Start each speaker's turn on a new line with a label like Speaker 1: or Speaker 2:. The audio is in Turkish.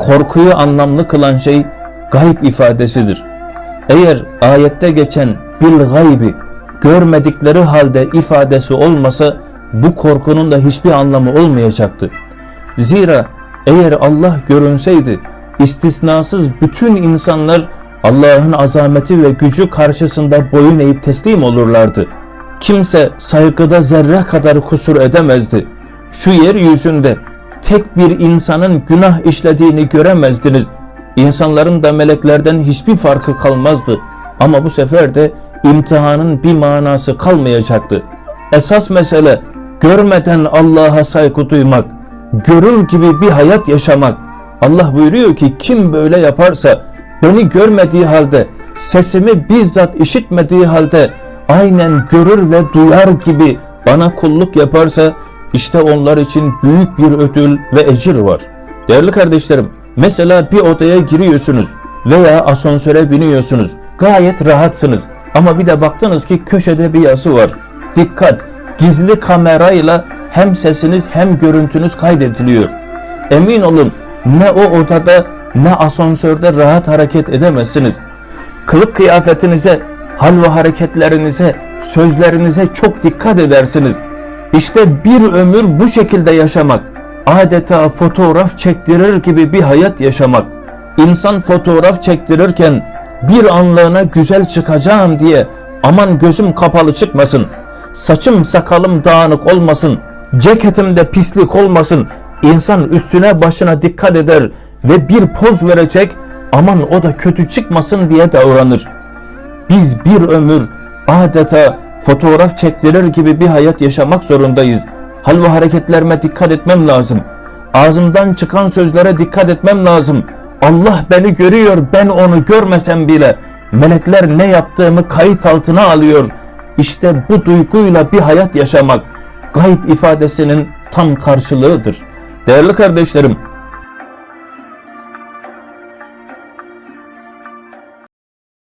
Speaker 1: korkuyu anlamlı kılan şey gayb ifadesidir. Eğer ayette geçen bil gaybi görmedikleri halde ifadesi olmasa bu korkunun da hiçbir anlamı olmayacaktı. Zira eğer Allah görünseydi istisnasız bütün insanlar Allah'ın azameti ve gücü karşısında boyun eğip teslim olurlardı. Kimse saygıda zerre kadar kusur edemezdi. Şu yeryüzünde tek bir insanın günah işlediğini göremezdiniz. İnsanların da meleklerden hiçbir farkı kalmazdı. Ama bu sefer de imtihanın bir manası kalmayacaktı. Esas mesele görmeden Allah'a saygı duymak, görür gibi bir hayat yaşamak. Allah buyuruyor ki kim böyle yaparsa beni görmediği halde, sesimi bizzat işitmediği halde aynen görür ve duyar gibi bana kulluk yaparsa işte onlar için büyük bir ödül ve ecir var. Değerli kardeşlerim, mesela bir odaya giriyorsunuz veya asansöre biniyorsunuz. Gayet rahatsınız ama bir de baktınız ki köşede bir yazı var. Dikkat! Gizli kamerayla hem sesiniz hem görüntünüz kaydediliyor. Emin olun ne o odada ne asansörde rahat hareket edemezsiniz. Kılık kıyafetinize, hal ve hareketlerinize, sözlerinize çok dikkat edersiniz. İşte bir ömür bu şekilde yaşamak, adeta fotoğraf çektirir gibi bir hayat yaşamak. İnsan fotoğraf çektirirken bir anlığına güzel çıkacağım diye aman gözüm kapalı çıkmasın, saçım sakalım dağınık olmasın, ceketimde pislik olmasın. İnsan üstüne başına dikkat eder ve bir poz verecek aman o da kötü çıkmasın diye davranır. Biz bir ömür adeta fotoğraf çektirir gibi bir hayat yaşamak zorundayız. Hal ve hareketlerime dikkat etmem lazım. Ağzımdan çıkan sözlere dikkat etmem lazım. Allah beni görüyor, ben onu görmesem bile. Melekler ne yaptığımı kayıt altına alıyor. İşte bu duyguyla bir hayat yaşamak gayb ifadesinin tam karşılığıdır. Değerli kardeşlerim,